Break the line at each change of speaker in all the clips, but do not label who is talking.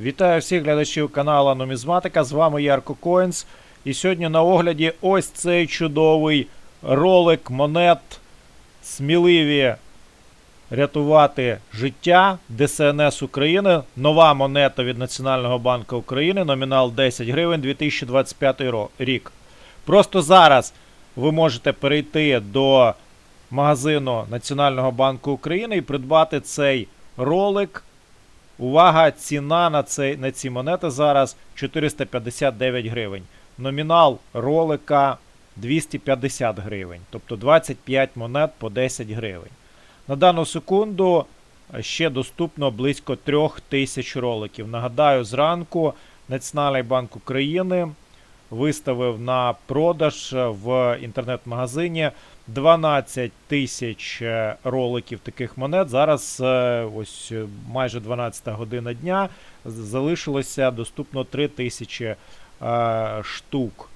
Вітаю всіх глядачів каналу Нумізматика. З вами Ярко Коїнс. І сьогодні на огляді ось цей чудовий ролик монет. Сміливі рятувати життя ДСНС України. Нова монета від Національного банку України. Номінал 10 гривень 2025 рік. Просто зараз ви можете перейти до магазину Національного банку України і придбати цей ролик. Увага, ціна на, цей, на ці монети зараз 459 гривень. Номінал ролика 250 гривень. Тобто 25 монет по 10 гривень. На дану секунду е, ще доступно близько 3000 роликів. Нагадаю, зранку Національний банк України виставив на продаж в інтернет-магазині 12 тисяч е, роликів таких монет. Зараз е, ось е, майже 12 година дня залишилося доступно 3 тисячі штук.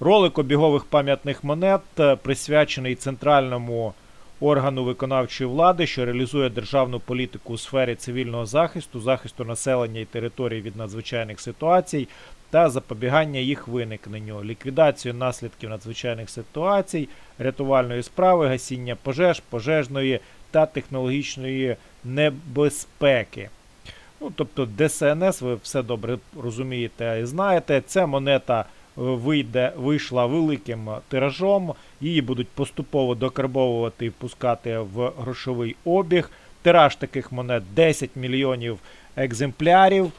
Ролик обігових пам'ятних монет присвячений центральному органу виконавчої влади, що реалізує державну політику у сфері цивільного захисту, захисту населення і територій від надзвичайних ситуацій та запобігання їх виникненню, ліквідацію наслідків надзвичайних ситуацій, рятувальної справи, гасіння пожеж, пожежної та технологічної небезпеки. Ну, тобто ДСНС, ви все добре розумієте і знаєте. Ця монета вийде, вийшла великим тиражом. Її будуть поступово докарбовувати і впускати в грошовий обіг. Тираж таких монет 10 мільйонів екземплярів.